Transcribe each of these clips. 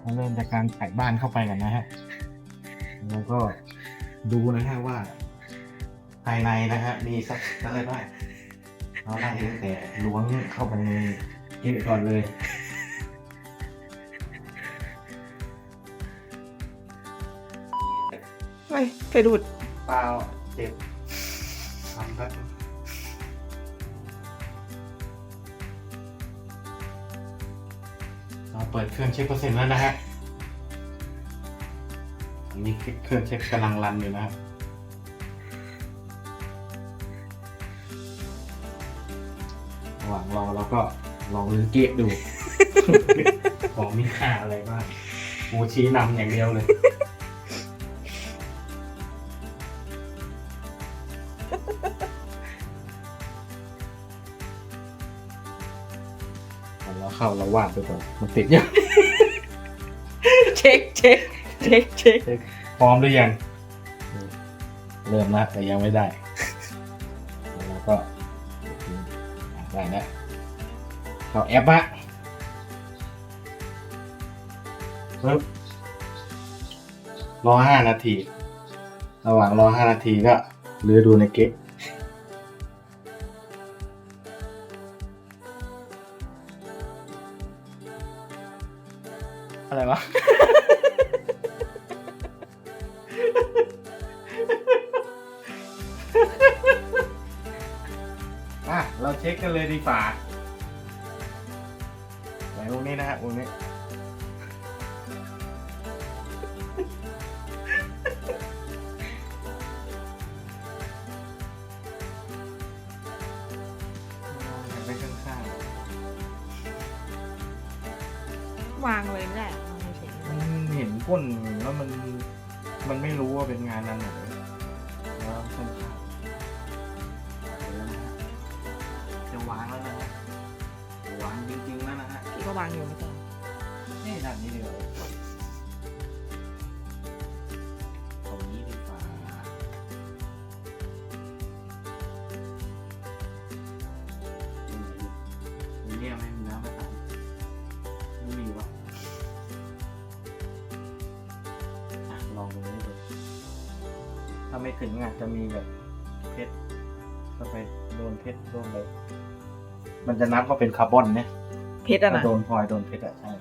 เราเริ่มจากการไขบ้านเข้าไปกันนะฮะ แล้วก็ดูนะฮะว่า ภายในนะฮะมีสักอะไรบ้างเราได้ตั้งแต่ล้วงเข้าไปในนี่ก่อนเลยไม่เคยดูดเปล่าเจ็บทำครับ เราเปิดเครื่องเช็คเปอร์เซ็นต์แล้วนะฮะอันนี้เครื่องเช็คกำลังรันอยู่นะครับระหว่างรอเราก็ลองลื้อเกะดู ของมีค่าอะไรบ้างกูชี้นำอย่างเดียวเลย เราเข้าเราวาดไปก่อนมันติดยังเช็คเช็คเช็คเช็คพร้อมหรือยัง เริ่มละแต่ยังไม่ได้ แล้วก็ได้แล้วเข้าแอปอะปึ๊บรอห้านาที ระหว่างรอห้านาทีก็เลือดูในเก๊ก อะไรวะ อะ เราเช็คกันเลยดีกว่าไหนวงนี้นะฮะวงนี้ วางเลยไม่ได้เหรอวางเฉยๆมันเห็นก้นแล้วมันมันไม่รู้ว่าเป็นงานอันไหนแล้วข้างๆเดี๋ยวนะฮะจะวางแล้วนะฮะจะวางจริงๆแล้วนะฮะๆพี่ก็วางอยู่ไม่ใช่เหรอนี่ด้านนี้ดีกว่ ถ้าไม่ถึงอาจจะมีแบบเพชรก็ไปโดนเพชรโดนเลยมันจะนับว่าเป็นคาร์บอนเนี่ยเพชรอะถ้านะโดนพลอยโดนเพชรอะใช่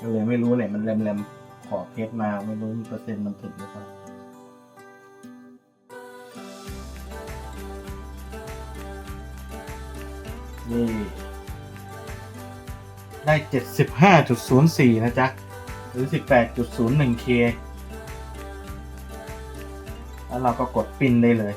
ก็เลยไม่รู้เนี่ยมันแรมๆขอเพชรมาไม่รู้เปอร์เซ็นต์มันถึงหรือเปล่านี่ได้เจ็ดสิบห้าจุดศูนย์สี่นะจ๊ะ หรือ 18.01K แล้วเราก็กดปิ้นได้เลย